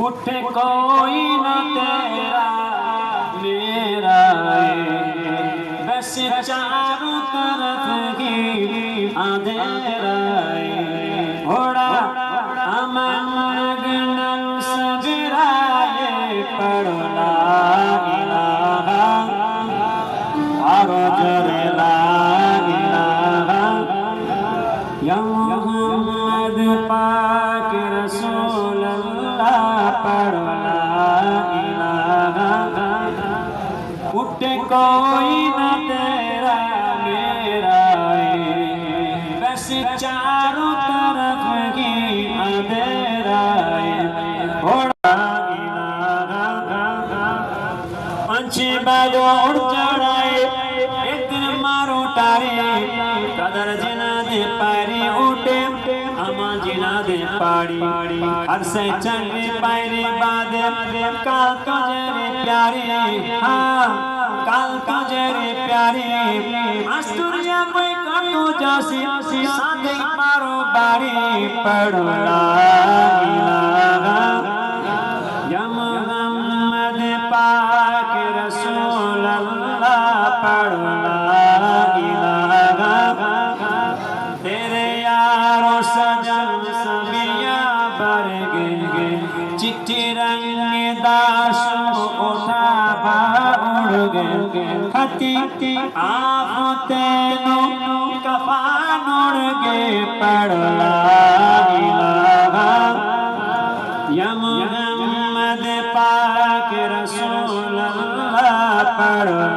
उठ कोई न तेरा, मेरा बस चारों तरफ़ की अंधेरा घोड़ा, अमन गणन सबराए जरे ला पाक उठ कोई न तेरा, मेरा बस चारों तरफ़ की अंधेरा पंछी बागो उड़ चढ़ाए एक मारो टारे कदर जिना दे पारी उठे अमा जिना दे पाड़ी। हर से चंगे पायरे बाद, काल तुझे प्यारे। हाँ। तुझे प्यारे मस्तूरिया कोई काटू जासी साथे मारो बारी पड़ला चिट्ठी रंग दास उठा खती आपो तेनो कफान उड़गे पड़ला या मुहम्मद पाक रसूल पड़ला